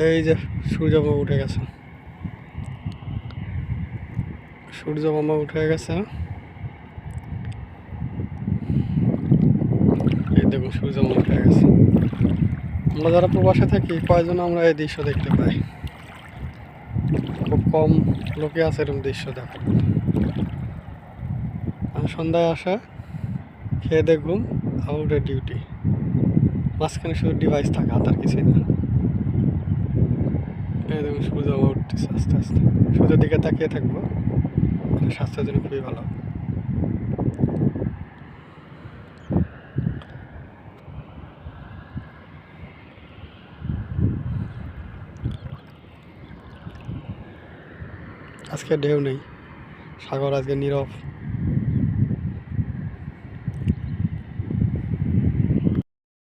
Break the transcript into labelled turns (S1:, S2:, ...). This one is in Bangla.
S1: এই যে সূর্য উঠে গেছে। সূর্য উঠে গেছে। এই দেখুন সূর্য উঠে গেছে। আমরা যারা প্রবাসে থাকি কয়জন আমরা এই দৃশ্য দেখতে পাই। খুব কম লোকে আছে এরকম দৃশ্য দেখার। সন্ধ্যায় আসা, খেয়ে দিয়ে ঘুম আউটে ডিউটি মাঝখানে শুধু ডিভাইস থাকে হাতার কিছুই না। এই দেখুন সূর্য উঠতেছে আস্তে আস্তে। সূর্যের দিকে তাকিয়ে থাকব। স্বাস্থ্যের জন্য খুবই ভালো। আজকে ঢেউ নেই। সাগর আজকে নীরব।